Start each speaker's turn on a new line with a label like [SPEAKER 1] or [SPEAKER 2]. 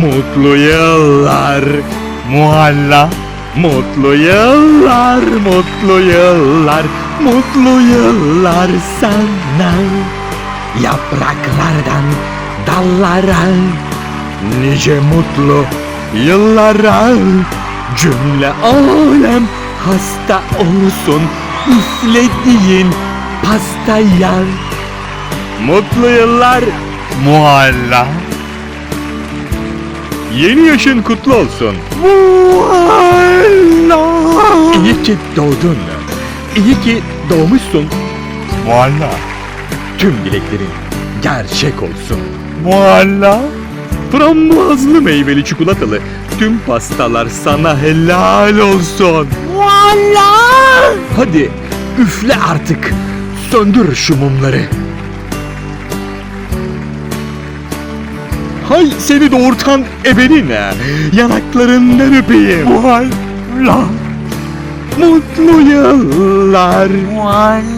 [SPEAKER 1] Mutlu yıllar Muhalla. Mutlu yıllar, mutlu yıllar, mutlu yıllar sana. Yapraklardan dallara Nice mutlu yıllara. Cümle alem hasta olsun Üflediğin pastaya. Mutlu yıllar Muhalla Yeni yaşın kutlu olsun. İyi ki doğdun. İyi ki doğmuşsun. Mualla. Tüm dileklerin gerçek olsun. Mualla. Frambuazlı meyveli çikolatalı tüm pastalar sana helal olsun. Mualla. Hadi üfle artık. Söndür şu mumları. Hay seni doğurtan ebenine yanaklarından öpeyim. Mualla. Mutlu yıllar. Mualla.